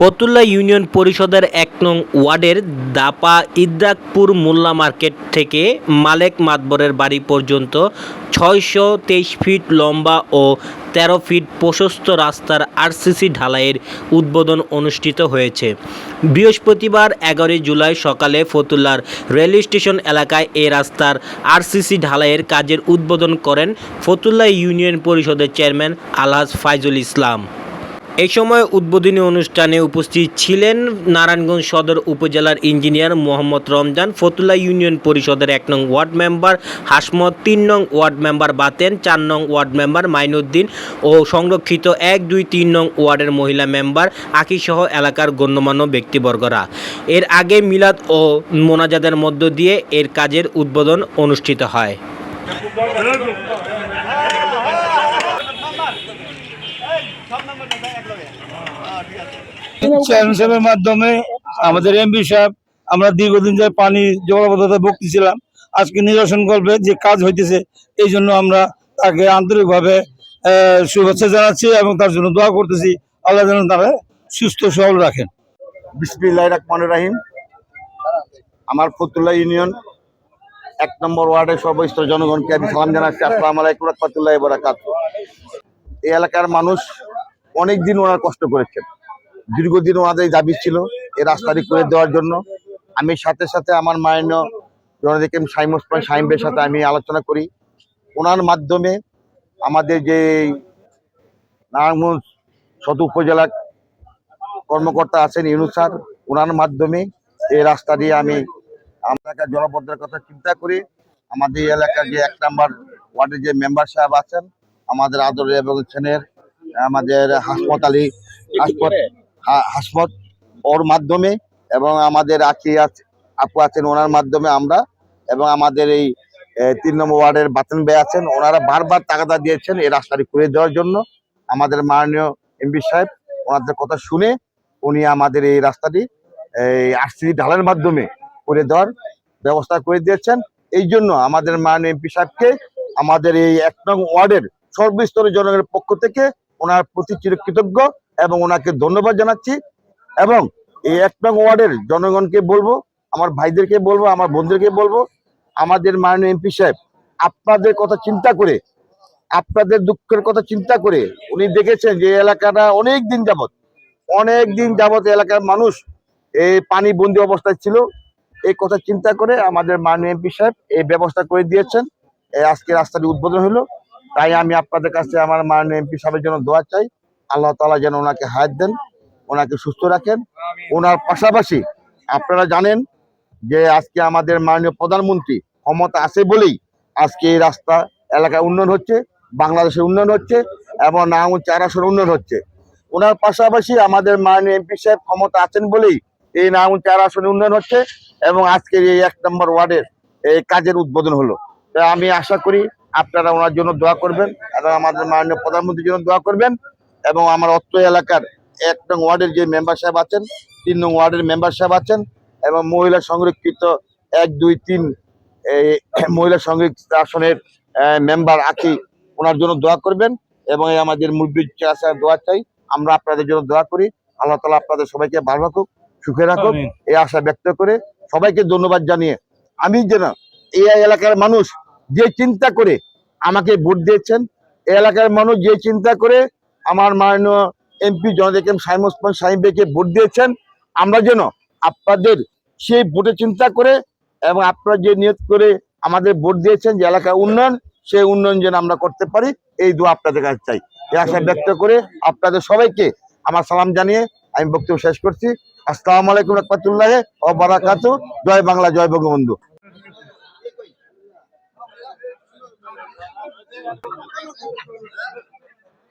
Fatullah union পরিষদের এক নং ওয়ার্ডের দাপা ইদ্রাকপুর মোল্লা মার্কেট থেকে মালেক মাতবরের বাড়ি পর্যন্ত ছয়শো তেইশ ফিট লম্বা ও তেরো ফিট প্রশস্ত রাস্তার আরসিসি ঢালাইয়ের উদ্বোধন অনুষ্ঠিত হয়েছে। বৃহস্পতিবার এগারোই জুলাই সকালে ফতুল্লার রেল স্টেশন এলাকায় এ রাস্তার আরসিসি ঢালাইয়ের কাজের উদ্বোধন করেন ফতুল্লা ইউনিয়ন পরিষদের চেয়ারম্যান আলহাজ ফাইজুল ইসলাম। এই সময় উদ্বোধনী অনুষ্ঠানে উপস্থিত ছিলেন নারায়ণগঞ্জ সদর উপজেলার ইঞ্জিনিয়ার মোহাম্মদ রমজান, ফতুল্লা ইউনিয়ন পরিষদের এক নং ওয়ার্ড মেম্বার হাসমত, তিন নং ওয়ার্ড মেম্বার বাতেন, চার নং ওয়ার্ড মেম্বার মাইনুদ্দিন ও সংরক্ষিত এক, দুই, তিন নং ওয়ার্ডের মহিলা মেম্বার আকিসহ এলাকার গণ্যমান্য ব্যক্তিবর্গরা। এর আগে মিলাদ ও মোনাজাদের মধ্য দিয়ে এর কাজের উদ্বোধন অনুষ্ঠিত হয়। চেয়ারম্যান মাধ্যমে আমাদের এমপি সাহেব, আমরা দীর্ঘদিন ধরে পানি জলবদ্ধতা ভুগতেছিলাম আজকে নিরসন করবে যে কাজ হইতেছে, এই জন্য আমরা তাকে আন্তরিকভাবে শুভেচ্ছা জানাচ্ছি এবং তার জন্য দোয়া করতেছি। আল্লাহ যেন তারা সুস্থ সবল রাখেন। বিসমিল্লাহ রহমান রাহিম। আমার ফতুল্লাহ ইউনিয়ন, এক নম্বর ওয়ার্ডের সর্বস্তর জনগণকে আমি সালাম জানাচ্ছি। আসসালাম আলাইকুম রহমতুল্লাহ বরাকাত এই এলাকার মানুষ অনেক দিন ওনার কষ্ট করেছেন। দীর্ঘদিন ওনাদের দাবি ছিল এই রাস্তাটি করে দেওয়ার জন্য। আমি সাথে সাথে আমার মায়ন্য জনদেকে সাইম ওসমান সাইমের সাথে আমি আলোচনা করি। ওনার মাধ্যমে আমাদের যে নারায়ণগঞ্জ সদর উপজেলা কর্মকর্তা আছেন ইউনুস স্যার, ওনার মাধ্যমে এই রাস্তা দিয়ে আমি আমরা জনপদের কথা চিন্তা করি। আমাদের এলাকার যে এক নাম্বার ওয়ার্ডের যে মেম্বার সাহেব আছেন, আমাদের আদরের এবং ছেনের আমাদের হাসমত আলী হাসমত ওর মাধ্যমে এবং আমাদের আছে আপু আছেন, ওনার মাধ্যমে আমরা এবং আমাদের এই তিন নম্বর ওয়ার্ডের বাতন বে আছেন, ওনারা বারবার তাগাদা দিয়েছেন এই রাস্তাটি করে দেওয়ার জন্য। আমাদের মাননীয় এমপি সাহেব ওনাদের কথা শুনে উনি আমাদের এই রাস্তাটি, এই আরসিসি ঢালার মাধ্যমে করে দেওয়ার ব্যবস্থা করে দিয়েছেন। এই জন্য আমাদের মাননীয় এমপি সাহেবকে আমাদের এই এক নং ওয়ার্ডের সর্বস্তরের জনগণের পক্ষ থেকে ওনার প্রতি চিরকৃতজ্ঞ। এবং ওনাকে ধন্যবাদ জানাচ্ছি এবং এই এক নং ওয়ার্ডের জনগণকে বলব, আমার ভাইদেরকে বলব, আমার বোনদেরকে বলব, আমাদের মাননীয় এমপি সাহেব, আপনাদের কথা চিন্তা করে, আপনাদের দুঃখের কথা চিন্তা করে উনি দেখেছেন যে এলাকাটা অনেক দিন যাবত অনেক দিন যাবত এলাকার মানুষ এই পানি বন্দি অবস্থায় ছিল। এই কথা চিন্তা করে আমাদের মাননীয় এমপি সাহেব এই ব্যবস্থা করে দিয়েছেন। আজকে রাস্তাটি উদ্বোধন হলো। তাই আমি আপনাদের কাছে আমার মাননীয় এমপি সাহেবের জন্য দোয়া চাই। আল্লাহ তালা যেন ওনাকে হায়াত দেন, ওনাকে সুস্থ রাখেন। ওনার পাশাপাশি আপনারা জানেন যে আজকে আমাদের মাননীয় প্রধানমন্ত্রী ক্ষমতা আছে বলেই আজকে এই রাস্তা এলাকায় উন্নয়ন হচ্ছে, বাংলাদেশের উন্নয়ন হচ্ছে এবং নাম চারাসের উন্নয়ন হচ্ছে। ওনার পাশাপাশি আমাদের মাননীয় এমপি সাহেব ক্ষমতা আছেন বলেই এই নাম চার আসনে উন্নয়ন হচ্ছে এবং আজকের এই এক নম্বর ওয়ার্ডের এই কাজের উদ্বোধন হলো। আমি আশা করি আপনারা ওনার জন্য দোয়া করবেন এবং আমাদের মাননীয় প্রধানমন্ত্রীর জন্য দোয়া করবেন। এবং আমার অত্র এলাকার এক নং ওয়ার্ডের যে মেম্বার সাহেব আছেন তিন নং ওয়ার্ডের মেম্বার সাহেব আছেন এবং মহিলা সংরক্ষিত এক দুই তিন এই মহিলা সংরক্ষিত আসনের মেম্বার আখি ওনার জন্য দোয়া করবেন এবং এই আমাদের মুরব্বী আসার দোয়া চাই আমরা আপনাদের জন্য দোয়া করি। আল্লাহ তালা আপনাদের সবাইকে ভালো রাখুক সুখে রাখুক এই আশা ব্যক্ত করে সবাইকে ধন্যবাদ জানিয়ে আমি যেন এই এলাকার মানুষ যে চিন্তা করে আমাকে ভোট দিয়েছেন এই এলাকার মানুষ যে চিন্তা করে আমার মাননীয় এমপি জনদেকেম সাইম ওসমান সাহিবকে ভোট দিয়েছেন। আমরা যেন আপনাদের সেই ভোটে চিন্তা করে এবং আপনারা যে নিয়োগ করে আমাদের ভোট দিয়েছেন যে এলাকার উন্নয়ন, সেই উন্নয়ন যেন আমরা করতে পারি, এই দোয়া আপনাদের কাছে চাই। এই আশা ব্যক্ত করে আপনাদের সবাইকে আমার সালাম জানিয়ে আমি বক্তব্য শেষ করছি। আসসালাম আলাইকুম রহমতুল্লাহ ও বারাকাতু জয় বাংলা, জয় বঙ্গবন্ধু।